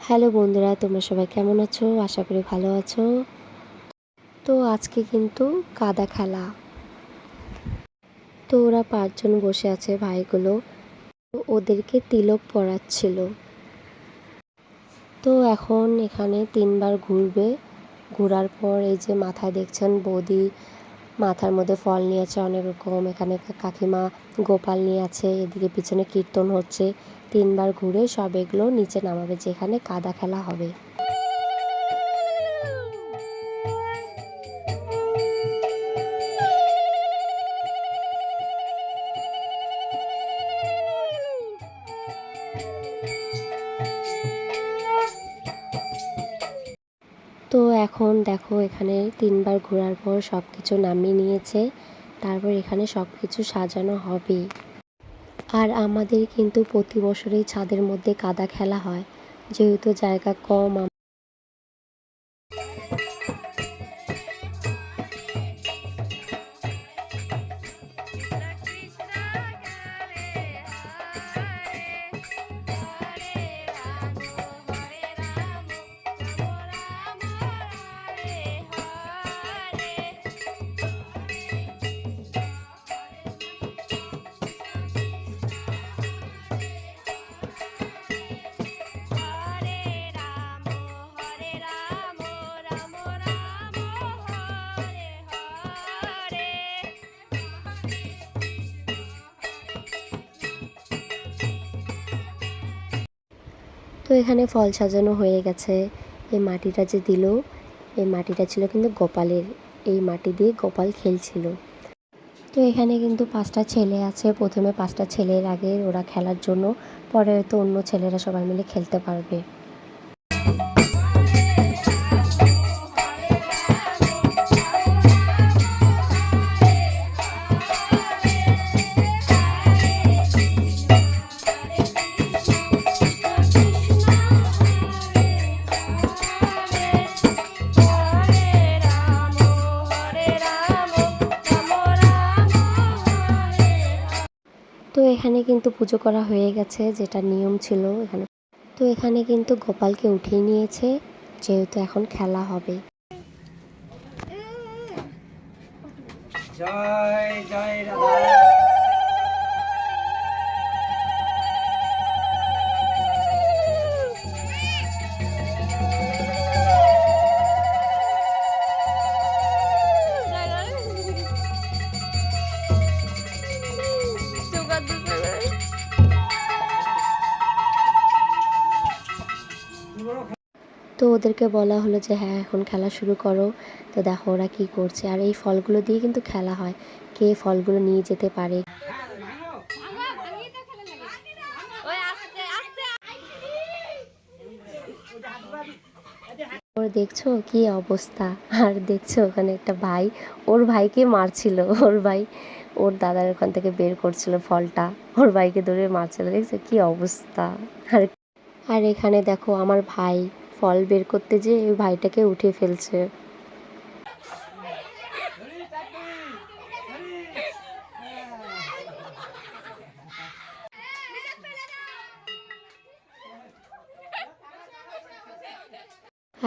Hello বন্ধুরা, তোমরা সবাই কেমন আছো? আশা করি ভালো আছো। তো আজকে কিন্তু কাদা খেলা। তো ওরা পাঁচজন বসে আছে ভাইগুলো। ওদেরকে তিলক পরাচ্ছিল। তো এখন এখানে তিনবার ঘুরবে। ঘোরার পর এই যে মাথায় দেখছেন বৌদি মাথার মধ্যে ফল নিয়ে আছে অনেক রকম। এখানে কাকিমা গোপাল নিয়ে আছে, এদিকে পিছনে কীর্তন হচ্ছে। তিনবার ঘুরে সব এগুলো নিচে নামাবে, যেখানে কাদা খেলা হবে। এখন দেখো এখানে তিনবার ঘোরার পর সব কিছু নামিয়ে নিয়েছে, তারপর এখানে সব কিছু সাজানো হবে। আর আমাদের কিন্তু প্রতি বছরেই ছাদের মধ্যে কাদা খেলা হয়, যেহেতু জায়গা কম তো এখানে ফল সাজানো হয়ে গেছে। এই মাটিটা যে দিল, এই মাটিটা ছিল কিন্তু গোপালের। এই মাটি দিয়ে গোপাল খেলছিল। তো এখানে কিন্তু পাঁচটা ছেলে আছে। প্রথমে পাঁচটা ছেলের আগে ওরা খেলার জন্য, পরে হয়তো অন্য ছেলেরা সবাই মিলে খেলতে পারবে। কিন্তু পুজো করা হয়ে গেছে, যেটা নিয়ম ছিল এখানে। তো এখানে কিন্তু গোপালকে উঠিয়ে নিয়েছে, যেহেতু এখন খেলা হবে। জয় জয় রাধা। তো ওদেরকে বলা হলো যে হ্যাঁ এখন খেলা শুরু করো। তো দেখো ওরা কি করছে। আর এই ফলগুলো দিয়ে কিন্তু খেলা হয়। কে ফলগুলো নিয়ে যেতে পারে? ওর দেখছ কি অবস্থা? আর দেখছ ওখানে একটা ভাই। ওর ভাইকে মারছিল। ওর ভাই, ওর দাদার ওখান থেকে বের করছিল ফলটা। ওর ভাইকে ধরে মারছিল। দেখছ কি অবস্থা? আর আর এখানে দেখো আমার ভাই। ফল বের করতে যে ওই ভাইটাকে উঠে ফেলছে।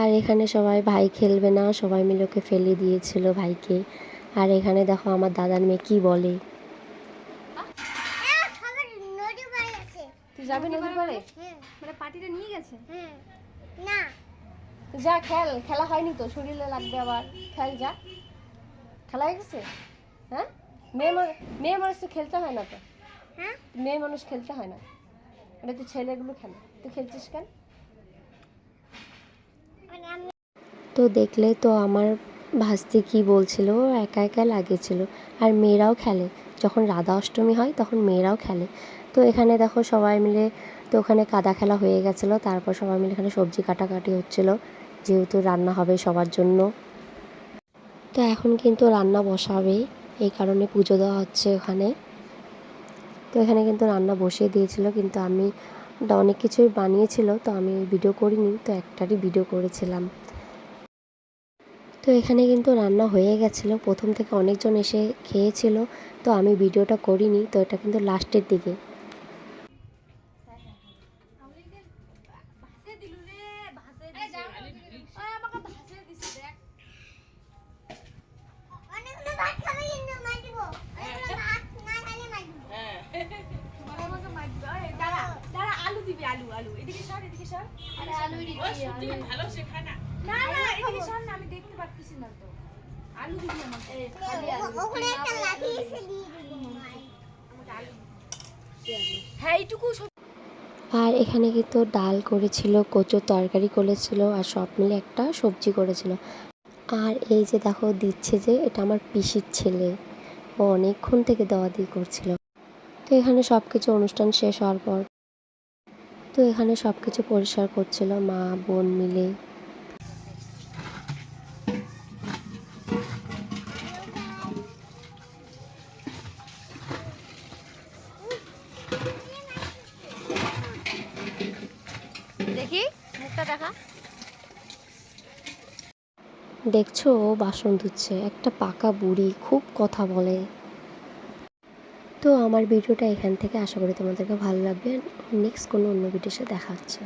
আর এখানে সবাই ভাই খেলবে না সবাই মিলে ওকে ফেলে দিয়েছিল ভাইকে। আর এখানে দেখো আমার দাদার মেয়ে কি বলে। তুই যাবি নদীর পাড়ে? মানে পার্টিটা নিয়ে গেছে? তো যা খেল খেলা হয়নি তো শরীরে লাগবে আবার। খেল যা। খেলা হয়ে গেছে? হ্যাঁ? মেয়ে মানুষ মেয়ে মানুষ তো খেলতে হয় না তো। মেয়ে মানুষ খেলতে হয় না। এটা তো ছেলেগুলো খেলে। তুই খেলছিস কেন? তো দেখলে তো আমার ভাস্তি কি বলছিল? ও একা একা লাগেছিল আর মেয়েরাও খেলে। যখন রাধা অষ্টমী হয় তখন মেয়েরাও খেলে। তো এখানে দেখো সবাই মিলে, তো ওখানে কাদা খেলা হয়ে গেছিল, তারপর সবাই মিলে এখানে সবজি কাটাকাটি হচ্ছিল। যেহেতু রান্না হবে সবার জন্য। তো এখন কিন্তু রান্না বসাবে, এই কারণে পুজো দেওয়া হচ্ছে ওখানে। তো এখানে কিন্তু রান্না বসিয়ে দিয়েছিল, কিন্তু আমি অনেক কিছুই বানিয়েছিল, তো আমি ভিডিও করিনি, তো একটারই ভিডিও করেছিলাম। তো এখানে কিন্তু রান্না হয়ে গেছিল। প্রথম থেকে অনেকজন এসে খেয়েছিল। তো আমি ভিডিওটা করিনি তো এটা কিন্তু লাস্টের দিকে। আলু দিবি আলু আলু। এদিকে সর এদিকে সর। আরে আলু ভালো শেখা না। না না এদিকে সর না আমি দেখতে পাচ্ছি না তো। আলু দিবি আমাকে? খালি আলু হ্যাঁ এইটুকু আর এখানে কিন্তু ডাল করেছিল কচুর তরকারি করেছিল আর সব মিলে একটা সবজি করেছিল। আর এই যে দেখো দিচ্ছে যে এটা আমার পিসির ছেলে। ও অনেকক্ষণ থেকে দেওয়া দিয়ে করছিল। তো এখানে সব কিছু অনুষ্ঠান শেষ হওয়ার পর তো এখানে সব কিছু পরিষ্কার করছিল মা বোন মিলে। দেখছ, ও বাসন ধুচ্ছে, একটা পাকা বুড়ি খুব কথা বলে। তো আমার ভিডিওটা এখান থেকে, আশা করি তোমাদেরকে ভালো লাগবে। নেক্সট কোনো অন্য ভিডিওর সাথে দেখা হচ্ছে।